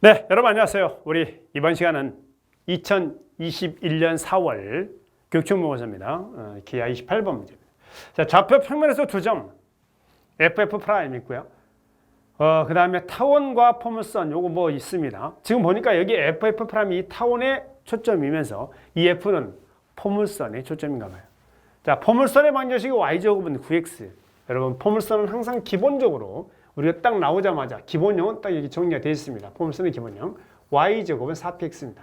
네, 여러분 안녕하세요. 우리 이번 시간은 2021년 4월 교육청모고사입니다. 어, 기하 28번 문제입니다. 자, 좌표 평면에서 두 점, FF 프라임 있고요. 어, 그 다음에 타원과 포물선 요거 뭐 있습니다. 지금 보니까 여기 FF 프라임이 이 타원의 초점이면서 이 F는 포물선의 초점인가 봐요. 자, 포물선의 방정식이 y제곱은 9x. 여러분, 포물선은 항상 기본적으로 우리가 딱 나오자마자 기본형은 딱 여기 정리가 되어 있습니다. 포물선의 기본형. y제곱은 4px입니다.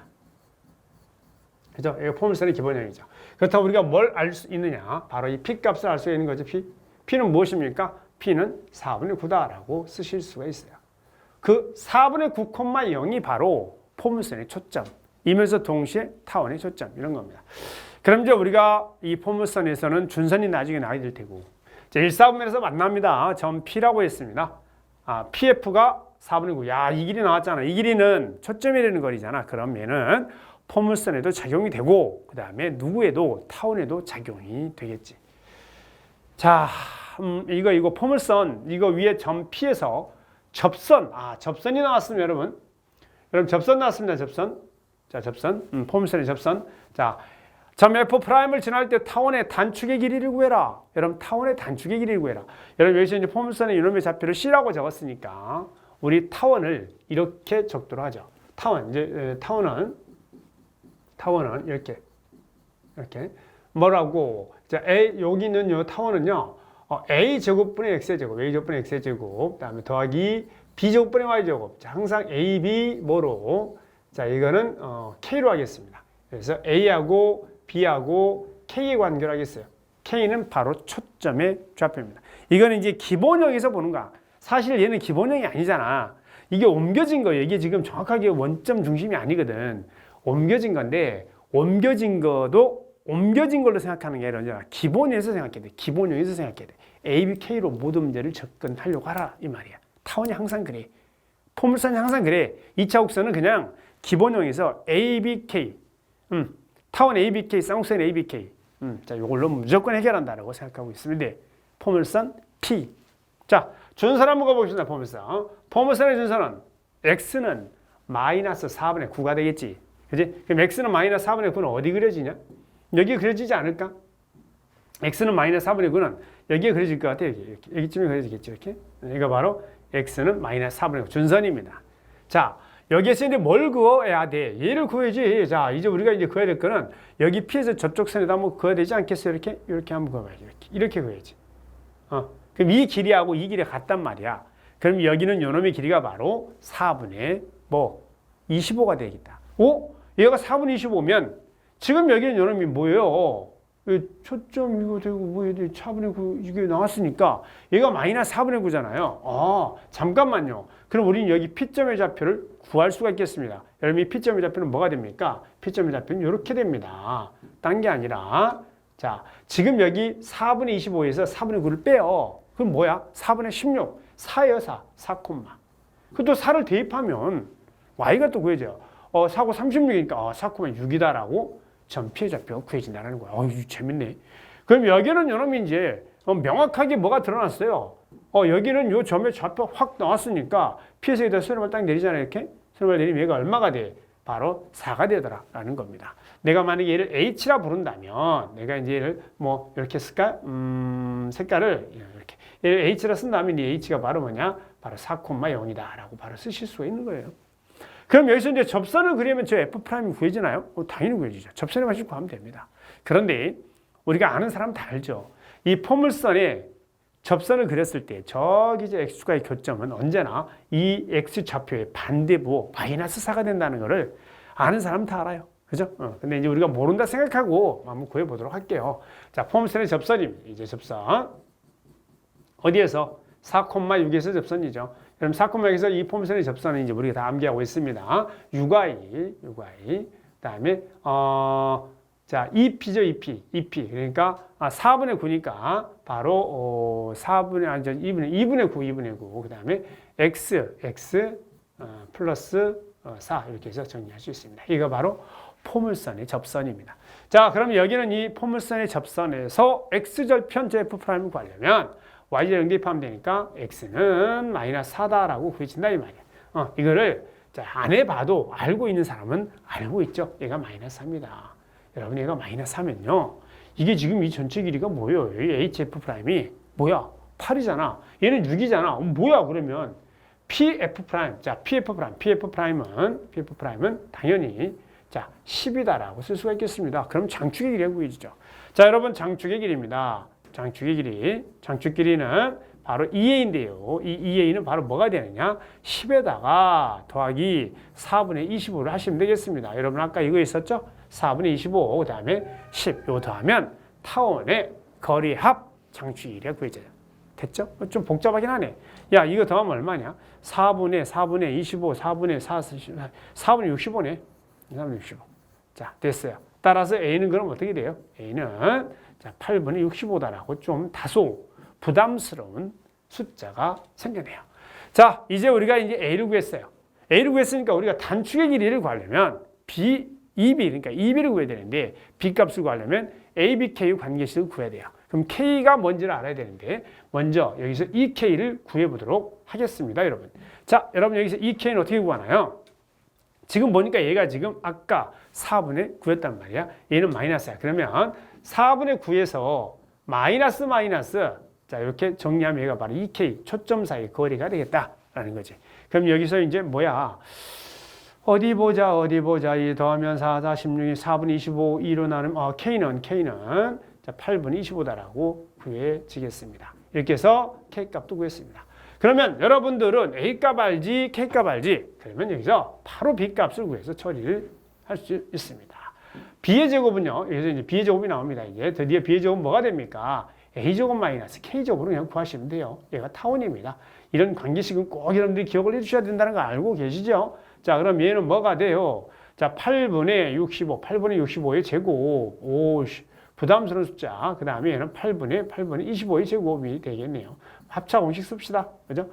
그죠? 이거 포물선의 기본형이죠. 그렇다고 우리가 뭘 알 수 있느냐? 바로 이 p 값을 알 수 있는 거죠. p. p는 무엇입니까? p는 4분의 9다라고 쓰실 수가 있어요. 그 4분의 9,0이 바로 포물선의 초점 이면서 동시에 타원의 초점 이런 겁니다. 그럼 이제 우리가 이 포물선에서는 준선이 나중에 나게 될 테고 자, 1사분면에서 만납니다. 점 P라고 했습니다. 아, PF가 4분의 9. 야, 이 길이 나왔잖아. 이 길이는 초점이라는 거리잖아. 그러면은 포물선에도 작용이 되고 그 다음에 누구에도 타원에도 작용이 되겠지. 자, 음, 이거 이거 포물선 이거 위에 점 P에서 접선 아 접선이 나왔습니다, 여러분. 여러분 접선 나왔습니다, 접선. 자, 접선. 음, 포물선의 접선. 자, 점 F 프라임을 지날 때 타원의 단축의 길이를 구해라. 여러분 타원의 단축의 길이를 구해라. 여러분 여기서 이제 포물선의 이놈의 좌표를 C라고 적었으니까 우리 타원을 이렇게 적도록 하죠. 타원 이제 에, 타원은 타원은 이렇게 이렇게 뭐라고 자 A 여기 있는 요 타원은요 어, A 제곱분의 X 제곱 A 제곱분의 X 제곱 그 다음에 더하기 B 제곱분의 Y 제곱 자, 항상 A B 뭐로 자 이거는 어, K로 하겠습니다. 그래서 A하고 B하고 K의 관계로 하겠어요. K는 바로 초점의 좌표입니다. 이거는 이제 기본형에서 보는 거야. 사실 얘는 기본형이 아니잖아. 이게 옮겨진 거예요. 이게 지금 정확하게 원점 중심이 아니거든. 옮겨진 건데 옮겨진 거도 옮겨진 걸로 생각하는 게 아니라 기본에서 생각해야 돼. 기본형에서 생각해야 돼. A, B, K로 모든 문제를 접근하려고 하라 이 말이야. 타원이 항상 그래. 포물선이 항상 그래. 2차 곡선은 그냥 기본형에서 A, B, K. 음, 타원 A, B, K, 쌍곡선 A, B, K. 음, 자, 이걸로 무조건 해결한다라고 생각하고 있습니다. 포물선 P. 자, 준선 한번 가보겠습니다. 포물선. 어? 포물선의 준선은 X는 마이너스 4분의 9가 되겠지. 그지? 그럼 X는 마이너스 4분의 9는 어디 그려지냐? 여기 그려지지 않을까? X는 마이너스 4분의 9는 여기에 그려질 것 같아요. 여기. 여기쯤에 그려지겠죠. 이렇게. 이거 바로 X는 마이너스 4분의 9 준선입니다. 자, 여기에서 이제 뭘 그어야 돼? 얘를 그어야지. 자, 이제 우리가 이제 그어야 될 거는 여기 P에서 저쪽 선에다 한번 그어야 되지 않겠어요? 이렇게? 이렇게 한번 그어봐야지. 이렇게. 이렇게 그어야지. 어. 그럼 이 길이하고 이 길이 같단 말이야. 그럼 여기는 요놈의 길이가 바로 4분의 뭐 25가 되겠다. 오? 얘가 4분의 25면 지금 여기는 요놈이 뭐예요? 이 초점 이거 되고 뭐 이게 차분의 9 이게 나왔으니까 얘가 마이너스 4분의 9잖아요. 아 잠깐만요. 그럼 우리는 여기 P점의 좌표를 구할 수가 있겠습니다. 여러분 이 P점의 좌표는 뭐가 됩니까? P점의 좌표는 이렇게 됩니다. 딴 게 아니라 자 지금 여기 4분의 25에서 4분의 9를 빼요. 그럼 뭐야? 4분의 16. 4예요 4. 4 콤마. 그또 4를 대입하면 y가 또 구해져요. 어, 4고 36이니까 어, 4 콤마 6이다라고 점 피해 좌표가 구해진다는 거야. 어, 재밌네. 그럼 여기는 요놈이 이제 어, 명확하게 뭐가 드러났어요. 어, 여기는 요 점의 좌표 확 나왔으니까 피해서 여기다 수렴을 딱 내리잖아요. 이렇게. 수렴을 내리면 얘가 얼마가 돼? 바로 4가 되더라라는 겁니다. 내가 만약에 얘를 H라 부른다면 내가 이제 얘를 뭐 이렇게 쓸까? 음, 색깔을 이렇게 얘를 H라 쓴다면 이 H가 바로 뭐냐? 바로 4,0이다라고 바로 쓰실 수가 있는 거예요. 그럼 여기서 이제 접선을 그리면 저 F 프라임이 구해지나요? 어, 당연히 구해지죠. 접선에 맞추고 구하면 됩니다. 그런데 우리가 아는 사람 다 알죠. 이 포물선에 접선을 그렸을 때 저기 저 x축과의 교점은 언제나 이 x 좌표의 반대부 마이너스 4가 된다는 것을 아는 사람 다 알아요. 그죠? 어, 근데 이제 우리가 모른다 생각하고 한번 구해보도록 할게요. 자, 포물선의 접선입니다. 이제 접선. 어디에서? 4,6에서 접선이죠. 그럼 4,6에서 이 포물선의 접선은 이제 우리가 다 암기하고 있습니다. 6i, 6i. 그 다음에 어, 자, 2p죠, 2p, 2p. 그러니까 아, 4분의 9니까 바로 어, 4분의 아니 2분의 2분의 9, 2분의 9. 그다음에 x, x 어, 플러스 어, 4 이렇게 해서 정리할 수 있습니다. 이거 바로 포물선의 접선입니다. 자, 그럼 여기는 이 포물선의 접선에서 x절편 JF 프라임을 구하려면 y절 연립하면 되니까 x는 마이너스 4다라고 구해진다 이 말이야. 어, 이거를 자, 안 해봐도 알고 있는 사람은 알고 있죠. 얘가 마이너스 3입니다. 여러분, 얘가 마이너스 3면요. 이게 지금 이 전체 길이가 뭐예요? 이 HF 프라임이 뭐야? 8이잖아. 얘는 6이잖아. 뭐야, 그러면? PF 프라임. 자, PF 프라임. PF 프라임은, PF 프라임은 당연히 자, 10이다라고 쓸 수가 있겠습니다. 그럼 장축의 길이가 구해지죠. 자, 여러분, 장축의 길이입니다. 장축의 길이. 장축 길이는 바로 2a인데요. 이 2a는 바로 뭐가 되느냐? 10에다가 더하기 4분의 25를 하시면 되겠습니다. 여러분 아까 이거 있었죠? 4분의 25, 그 다음에 10. 이거 더하면 타원의 거리 합 장축일이야 구해져요. 됐죠? 좀 복잡하긴 하네. 야, 이거 더하면 얼마냐? 4분의 4분의 25, 4분의 4, 4분의 65네. 4분의 65. 자, 됐어요. 따라서 A는 그럼 어떻게 돼요? A는 자, 8분의 65다라고 좀 다소 부담스러운 숫자가 생겨네요. 자, 이제 우리가 이제 A를 구했어요. A를 구했으니까 우리가 단축의 길이를 구하려면 B, EB, 그러니까 EB를 구해야 되는데 B 값을 구하려면 A, B, K 관계식을 구해야 돼요. 그럼 K가 뭔지를 알아야 되는데 먼저 여기서 EK를 구해보도록 하겠습니다, 여러분. 자, 여러분 여기서 EK는 어떻게 구하나요? 지금 보니까 얘가 지금 아까 4분의 9였단 말이야. 얘는 마이너스야. 그러면 4분의 9에서 마이너스 마이너스 자 이렇게 정리하면 얘가 바로 2K 초점 사이 거리가 되겠다라는 거지. 그럼 여기서 이제 뭐야? 어디 보자 어디 보자 이 더하면 4, 4, 16이 4분의 25 2로 나누면 어, K는 K는 자 8분의 25다라고 구해지겠습니다. 이렇게 해서 K 값도 구했습니다. 그러면 여러분들은 A 값 알지 K 값 알지? 그러면 여기서 바로 B 값을 구해서 처리를 할 수 있습니다. B의 제곱은요. 여기서 이제 B의 제곱이 나옵니다. 이제 드디어 B의 제곱은 뭐가 됩니까? A 제곱 마이너스 K 제곱으로 그냥 구하시면 돼요. 얘가 타원입니다. 이런 관계식은 꼭 여러분들이 기억을 해주셔야 된다는 거 알고 계시죠? 자, 그럼 얘는 뭐가 돼요? 자, 8분의 65, 8분의 65의 제곱. 오, 씨, 부담스러운 숫자. 그 다음에 얘는 8분의 8분의 25의 제곱이 되겠네요. 합차 공식 씁시다. 그죠?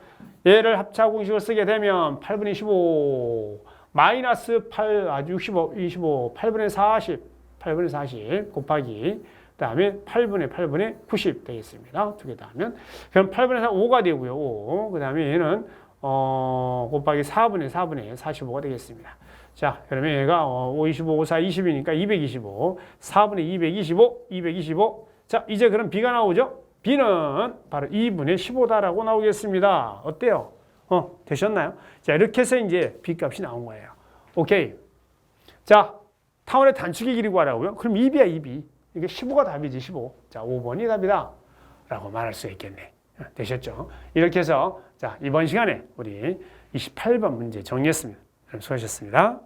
얘를 합차 공식을 쓰게 되면 8분의 25 마이너스 8, 아, 65, 25, 8분의 40, 8분의 40 곱하기 그 다음에 8분의 8분의 90 되겠습니다. 두 개 다 하면. 그럼 8분의 4, 5가 되고요. 5. 그 다음에 얘는 어, 곱하기 4분의 4분의 45가 되겠습니다. 자, 그러면 얘가 어, 5, 25, 5, 4, 20이니까 225. 4분의 225, 225. 자, 이제 그럼 B가 나오죠? B는 바로 2분의 15다라고 나오겠습니다. 어때요? 어, 되셨나요? 자, 이렇게 해서 이제 B 값이 나온 거예요. 오케이. 자, 타원의 단축의 길이 구하라고요? 그럼 2B야, 2B. 이게 15가 답이지, 15. 자, 5번이 답이다. 라고 말할 수 있겠네. 어, 되셨죠? 이렇게 해서 자, 이번 시간에 우리 28번 문제 정리했습니다. 수고하셨습니다.